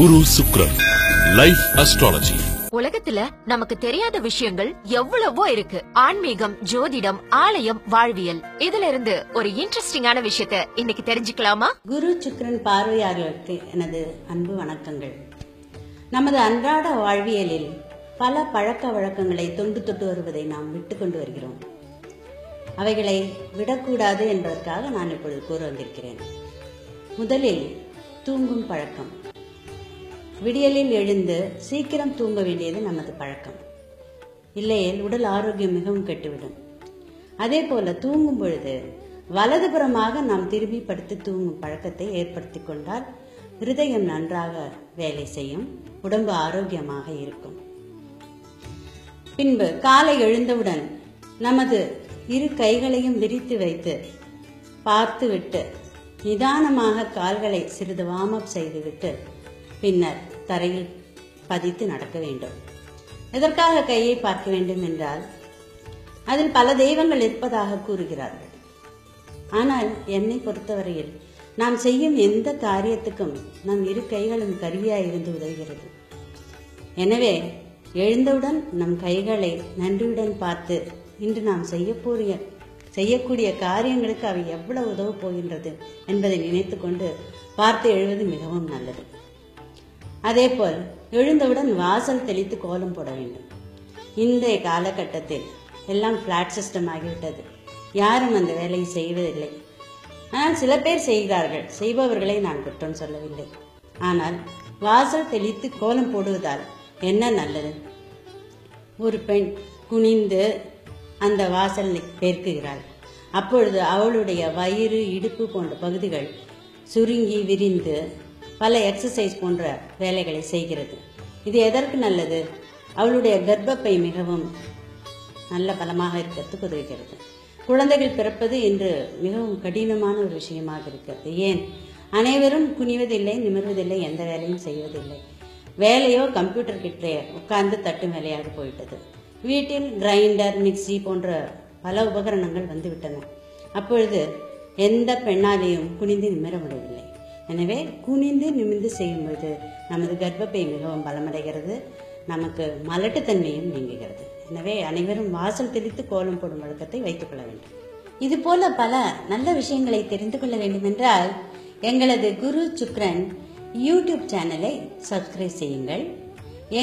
குரு சுக்ரன் life astrology உலகத்துல நமக்கு தெரியாத விஷயங்கள் எவ்வளவோ இருக்கு. ஆன்மீகம் ஜோதிடம் ஆலயம் வாழ்வியல். இதுல இருந்து ஒரு இன்ட்ரெஸ்டிங்கான விஷயத்த இன்னைக்கு தெரிஞ்சுக்கலாமா? குரு சுக்கிரன் பார்வையாளர்களுக்கு எனது அன்பு வணக்கங்கள். நமது அன்றாட வாழ்வியலில் பல பழக்க வழக்கங்களை தொண்டு தொட்டு வருவதை நாம் விட்டு கொண்டு வருகிறோம். அவைகளை விடக்கூடாது என்பதற்காக நான் இப்பொழுது கூற வந்திருக்கிறேன். முதலில் தூங்கும் பழக்கம். விடியலில் எழுந்து சீக்கிரம் தூங்க வேண்டியது நமது பழக்கம். இல்லையேல் உடல் ஆரோக்கியம் மிகவும் கெட்டுவிடும். அதே போல தூங்கும் பொழுது வலதுபுறமாக நாம் திரும்பி படுத்து தூங்கும் பழக்கத்தை ஏற்படுத்திக் கொண்டால் ஹிருதயம் நன்றாக வேலை செய்யும் உடம்பு ஆரோக்கியமாக இருக்கும். பின்பு காலை எழுந்தவுடன் நமது இரு கைகளையும் விரித்து வைத்து பார்த்துவிட்டு நிதானமாக கால்களை சிறிது வார்ம் அப் செய்துவிட்டு பின்னர் தரையில் பதித்து நடக்க வேண்டும். எதற்காக கையை பார்க்க வேண்டும் என்றால் அதில் பல தெய்வங்கள் இருப்பதாக கூறுகிறார்கள். ஆனால் என்னை பொறுத்தவரையில் நாம் செய்யும் எந்த காரியத்துக்கும் நம் இரு கைகளும் கருவியாய் இருந்து உதவுகிறது. எனவே எழுந்தவுடன் நம் கைகளை நன்றியுடன் பார்த்து இன்று நாம் செய்யக்கூடிய செய்யக்கூடிய காரியங்களுக்கு அவை எவ்வளவு உதவப் போகின்றது என்பதை நினைத்துக்கொண்டு பார்த்து எழுவது மிகவும் நல்லது. அதேபோல் எழுந்தவுடன் வாசல் தெளித்து கோலம் போட வேண்டும். இன்றைய காலகட்டத்தில் எல்லாம் ஃப்ளாட் சிஸ்டம் ஆகிவிட்டது. யாரும் அந்த வேலையை செய்வதில்லை. ஆனால் சில பேர் செய்கிறார்கள் செய்பவர்களை நான் குற்றம் சொல்லவில்லை. ஆனால் வாசல் தெளித்து கோலம் போடுவதால் என்ன நல்லது? ஒரு பெண் குனிந்து அந்த வாசலை பெருக்குகிறாள். அப்பொழுது அவளுடைய வயிறு இடுப்பு போன்ற பகுதிகள் சுருங்கி விரிந்து பல எக்ஸசைஸ் போன்ற வேலைகளை செய்கிறது. இது எதற்கு நல்லது? அவளுடைய கர்ப்பப்பை மிகவும் நல்ல பலமாக இருக்கிறதுக்கு உதவுகிறது குழந்தைகள் பிறப்பது இன்று மிகவும் கடினமான ஒரு விஷயமாக இருக்கிறது. ஏன்? அனைவரும் குனிவதில்லை நிமிர்வதில்லை எந்த வேலையும் செய்வதில்லை. வேலையோ கம்ப்யூட்டர் கிட்டே உட்கார்ந்து தட்டு வேலையாக போயிட்டது. வீட்டில் கிரைண்டர் மிக்ஸி போன்ற பல உபகரணங்கள் வந்துவிட்டன. அப்பொழுது எந்த பெண்ணாலேயும் குனிந்து நிமிர முடியவில்லை. எனவே குனிந்து நிமிர்ந்து செய்யும்போது நமது கர்ப்பப்பை மிகவும் பலமடைகிறது. நமக்கு மலட்டுத்தன்மையும் நீங்குகிறது. எனவே அனைவரும் வாசல் தெளித்து கோலம் போடும் வழக்கத்தை வைத்துக் கொள்ள வேண்டும். இது போல பல நல்ல விஷயங்களை தெரிந்து கொள்ள வேண்டுமென்றால் எங்களது குரு சுக்ரன் யூடியூப் சேனலை சப்ஸ்கிரைப் செய்யுங்கள்.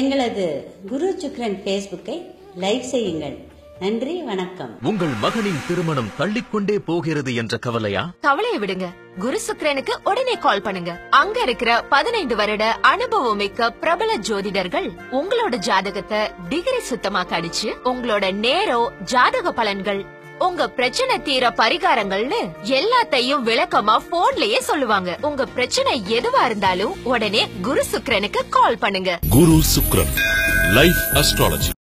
எங்களது குரு சுக்ரன் ஃபேஸ்புக்கை லைக் செய்யுங்கள். நன்றி வணக்கம். உங்கள் மகனின் திருமணம் தள்ளிக்கொண்டே போகிறது என்ற கவலையா? கவலையை விடுங்க. குரு சுக்ரனுக்கு உடனே கால் பண்ணுங்க. அங்க இருக்கிற பதினைந்து வருட அனுபவம் மிக்க பிரபல ஜோதிடர்கள் உங்களோட ஜாதகத்தை டிகிரி சுத்தமா கடிச்சு உங்களோட நேரம் ஜாதக பலன்கள் உங்க பிரச்சனை தீர பரிகாரங்கள்னு எல்லாத்தையும் விளக்கமா போன்லயே சொல்லுவாங்க. உங்க பிரச்சனை எதுவா இருந்தாலும் உடனே குரு சுக்ரனுக்கு கால் பண்ணுங்க. குரு சுக்ரன் லைஃப் அஸ்ட்ராலஜி